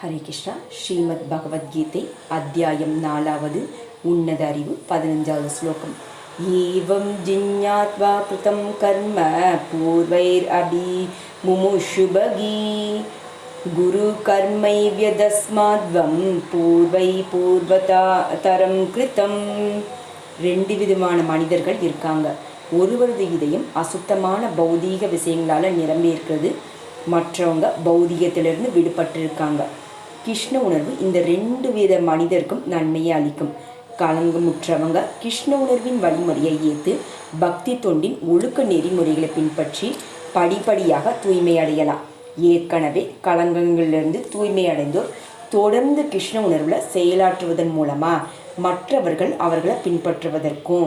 ஹரே கிருஷ்ணா. ஸ்ரீமத் பகவத்கீதை அத்தியாயம் நாலாவது உன்னத அறிவு பதினஞ்சாவது ஸ்லோகம். ஏவம் ஜிஞ்ஞாத்வா கிருதம் கர்ம பூர்வைர் அபி முமுஷுபகி. குரு கர்மை வியதஸ்மாத்வம் பூர்வை பூர்வதா தரம் கிருதம் ரெண்டு விதமான மனிதர்கள் இருக்காங்க. ஒருவரது இதயம் அசுத்தமான பௌதீக விஷயங்களால் நிரம்பி இருக்கிறது மற்றவங்க பௌதிகத்திலிருந்து விடுபட்டிருக்காங்க. கிருஷ்ண உணர்வு இந்த ரெண்டு வித மனிதருக்கும் நன்மையை அளிக்கும். களங்கமுற்றவங்க கிருஷ்ண உணர்வின் வழிமுறையை ஏற்று பக்தி தொண்டின் ஒழுக்க நெறிமுறைகளை பின்பற்றி படிப்படியாக தூய்மை அடையலாம். ஏற்கனவே களங்கங்களிலிருந்து தூய்மை அடைந்தோர் தொடர்ந்து கிருஷ்ண உணர்வில் செயலாற்றுவதன் மூலமாக மற்றவர்கள் அவர்களை பின்பற்றுவதற்கும்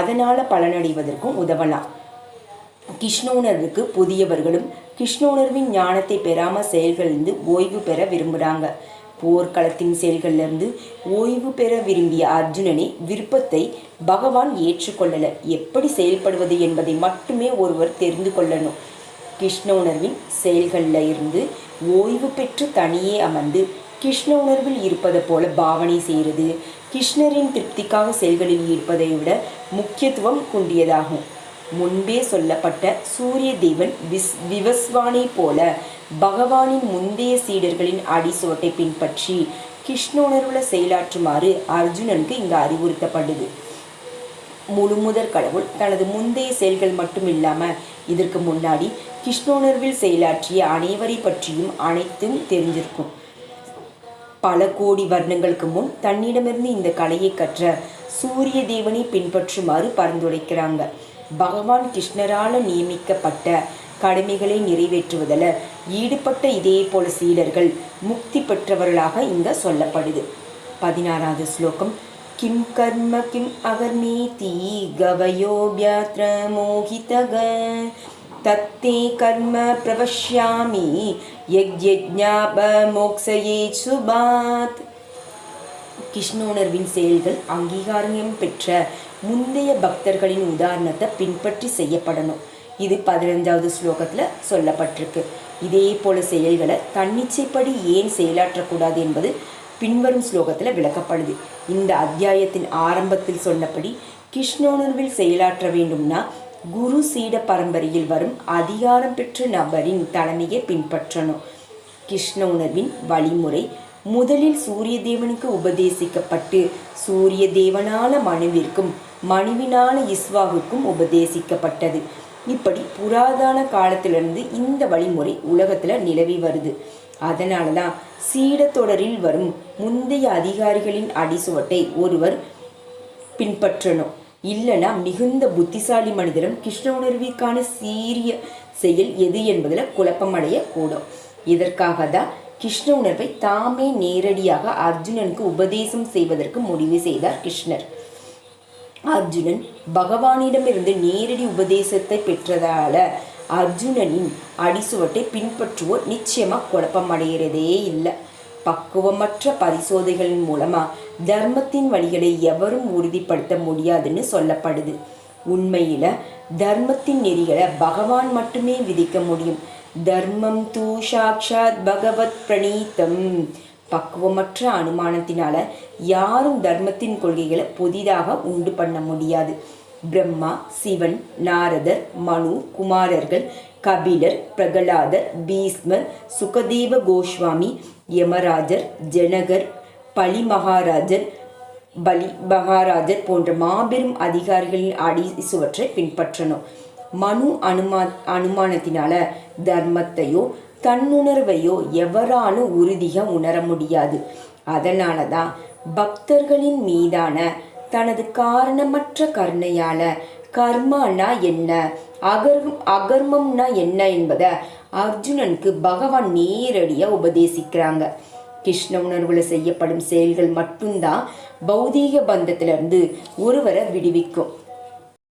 அதனால் பலனடைவதற்கும் உதவலாம். கிருஷ்ணோணர்வுக்கு புதியவர்களும் கிருஷ்ணோணர்வின் ஞானத்தை பெறாமல் செயல்களிலிருந்து ஓய்வு பெற விரும்புகிறாங்க போர்க்களத்தின் செயல்களிலிருந்து ஓய்வு பெற விரும்பிய அர்ஜுனனே விருப்பத்தை பகவான் ஏற்றுக்கொள்ளலை. எப்படி செயல்படுவது என்பதை மட்டுமே ஒருவர் தெரிந்து கொள்ளணும். கிருஷ்ண உணர்வின் செயல்களில் இருந்து ஓய்வு பெற்று தனியே அமர்ந்து கிருஷ்ண உணர்வில் இருப்பதை போல பாவனை செய்கிறது. கிருஷ்ணரின் திருப்திக்காக செயல்களில் இருப்பதை விட முக்கியத்துவம் குண்டியதாகும். முன்பே சொல்லப்பட்ட சூரிய தேவன் விஸ் விவஸ்வானை போல பகவானின் முந்தைய சீடர்களின் அடிசோட்டை பின்பற்றி கிருஷ்ணோணர்வுல செயலாற்றுமாறு அர்ஜுனனுக்கு இங்கு அறிவுறுத்தப்படுது முழுமுதற் கடவுள் தனது முந்தைய செயல்கள் மட்டும் இல்லாமல் இதற்கு முன்னாடி கிருஷ்ணோணர்வில் செயலாற்றிய அனைவரை பற்றியும் அனைத்தும் தெரிஞ்சிருக்கும் பல கோடி வருடங்களுக்கு முன் தன்னிடமிருந்து இந்த கலையை கற்ற சூரிய தேவனை பின்பற்றுமாறு பரிந்துரைக்கிறாங்க. பகவான் கிருஷ்ணரால் நியமிக்கப்பட்ட கடமைகளை நிறைவேற்றுவதில் ஈடுபட்ட இதே போல சீடர்கள் முக்தி பெற்றவர்களாக இங்க சொல்லப்படுது. பதினாறாவது ஸ்லோகம். கிம் கர்ம கிம் அகர்மேதி கவயோபியாத்ர மோகிதக. தத்தே கர்ம பிரவஷ்யாமி யஜ்ஞாப மோக்ஷயே சுபாத். கிருஷ்ணோணர்வின் செயல்கள் அங்கீகாரம் பெற்ற முந்தைய பக்தர்களின் உதாரணத்தை பின்பற்றி செய்யப்படணும். இது பதினஞ்சாவது ஸ்லோகத்தில் சொல்லப்பட்டிருக்கு. இதே போல செயல்களை தன்னிச்சைப்படி ஏன் செயலாற்றக்கூடாது என்பது பின்வரும் ஸ்லோகத்தில் விளக்கப்படுது. இந்த அத்தியாயத்தின் ஆரம்பத்தில் சொன்னபடி கிருஷ்ணோணர்வில் செயலாற்ற வேண்டும்னா குரு சீட பரம்பரையில் வரும் அதிகாரம் பெற்ற நபரின் தலைமையை பின்பற்றணும். கிருஷ்ண உணர்வின் வழிமுறை முதலில் சூரிய தேவனுக்கு உபதேசிக்கப்பட்டு சூரிய தேவனால மனுவிற்கும் மனுவினால இஸ்வாவுக்கும் உபதேசிக்கப்பட்டது. இப்படி புராதன காலத்திலிருந்து இந்த வழிமுறை உலகத்தில் நிலவி வருது. அதனால தான் சீடத்தொடரில் வரும் முந்தைய அதிகாரிகளின் அடிசுவட்டை ஒருவர் பின்பற்றணும். இல்லைனா மிகுந்த புத்திசாலி மனிதரும் கிருஷ்ண உணர்விற்கான சீரிய செயல் எது என்பதில் குழப்பமடைய கூடும் இதற்காக தான் கிருஷ்ண உணர்வை தாமே நேரடியாக அர்ஜுனனுக்கு உபதேசம் செய்வதற்கு முடிவு செய்தார் கிருஷ்ணர். அர்ஜுனன் பகவானிடமிருந்து நேரடி உபதேசத்தை பெற்றதால அர்ஜுனனின் அடிசுவட்டை பின்பற்றுவோர் நிச்சயமாக குழப்பமடைகிறதே இல்லை. பக்குவமற்ற பரிசோதைகளின் மூலமா தர்மத்தின் வழிகளை எவரும் உறுதிப்படுத்த முடியாதுன்னு சொல்லப்படுது. உண்மையில தர்மத்தின் நெறிகளை பகவான் மட்டுமே விதிக்க முடியும். தர்மம் தூ சாட்சாத் பகவத் பிரணீத்தம். பக்குவமற்ற அனுமானத்தினால யாரும் தர்மத்தின் கொள்கைகளை புதிதாக உண்டு பண்ண முடியாது. பிரம்மா சிவன் நாரதர் மனு குமாரர்கள் கபிலர் பிரகலாதர் பீஸ்மர் சுகதேவ கோஸ்வாமி யமராஜர் ஜனகர் பலி மகாராஜர் பலி மகாராஜர் போன்ற மாபெரும் அதிகாரிகளின் அடி சுவற்றை பின்பற்றணும். மனு அனுமா அனுமானத்தினால தர்மத்தையோ தன்னுணர்வையோ எவராலும் உறுதியாக உணர முடியாது. அதனால தான் பக்தர்களின் மீதான தனது காரணமற்ற கருணையால கர்மானா என்ன அகர் அகர்மம்னா என்ன என்பதை அர்ஜுனனுக்கு பகவான் நேரடியாக உபதேசிக்கிறாங்க. கிருஷ்ண உணர்வுல செய்யப்படும் செயல்கள் மட்டும்தான் பௌதீக பந்தத்திலிருந்து ஒருவரை விடுவிக்கும்.